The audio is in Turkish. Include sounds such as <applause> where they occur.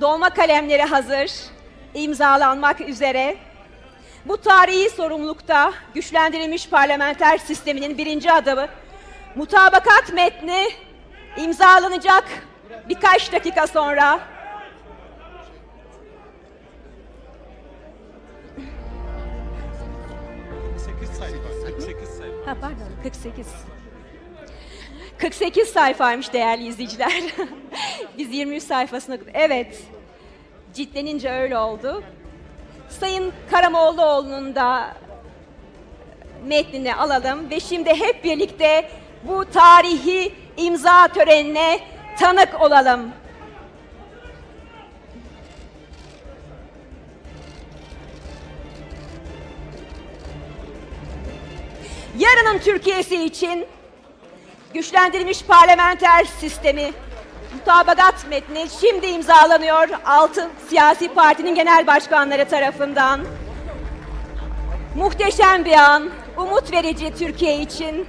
Dolma kalemleri hazır, imzalanmak üzere. Bu tarihi sorumlulukta güçlendirilmiş parlamenter sisteminin birinci adımı mutabakat metni imzalanacak birkaç dakika sonra. Ha pardon 48. 48 sayfaymış değerli izleyiciler. <laughs> Biz 23 sayfasına... Evet. Ciddenince öyle oldu. Sayın Karamoğluoğlu'nun da metnini alalım ve şimdi hep birlikte bu tarihi imza törenine tanık olalım. Yarının Türkiye'si için güçlendirilmiş parlamenter sistemi mutabakat metni şimdi imzalanıyor altı siyasi partinin genel başkanları tarafından. Muhteşem bir an, umut verici Türkiye için